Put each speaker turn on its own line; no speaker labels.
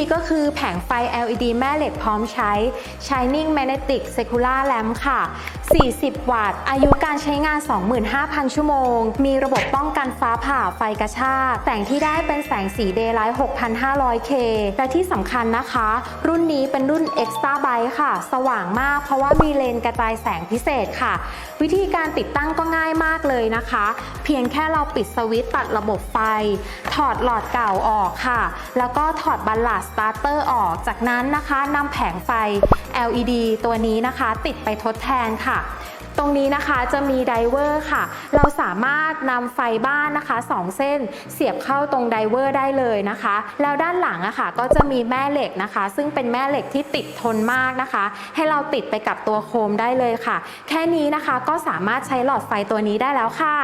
ีก็คือแผงไฟ LED แม่เหล็กพร้อมใช้ Shining Magnetic Secular Lamp ค่ะ 40 วัตต์ อายุการใช้งาน 25,000 ชั่วโมง มีระบบป้องกันฟ้าผ่าไฟกระชาก แสงที่ได้เป็นแสงสี Daylight 6,500K และที่สำคัญนะคะ รุ่นนี้เป็นรุ่น Extra Bright ค่ะ สว่างมากเพราะว่ามีเลนกระจายแสงพิเศษค่ะ วิธีการติดตั้งก็ง่ายมากเลยนะคะ เพียงแค่เราปิดสวิตช์ตัดระบบไฟ ถอดหลอดเก่าออกค่ะ แล้วก็ถอดบัลลาสตาร์เตอร์ออก จากนั้นนะคะนำแผงไฟ LED ตัวนี้นะคะ ติดไปทดแทนค่ะตรงนี้นะคะจะมีไดเวอร์ค่ะ เราสามารถนำไฟบ้านนะคะ 2 เส้นเสียบเข้าตรงไดเวอร์ได้เลยนะคะ แล้วด้านหลังอะค่ะก็จะมีแม่เหล็กนะคะ ซึ่งเป็นแม่เหล็กที่ติดทนมากนะคะ ให้เราติดไปกับตัวโคมได้เลยค่ะ แค่นี้นะคะก็สามารถใช้หลอดไฟตัวนี้ได้แล้วค่ะ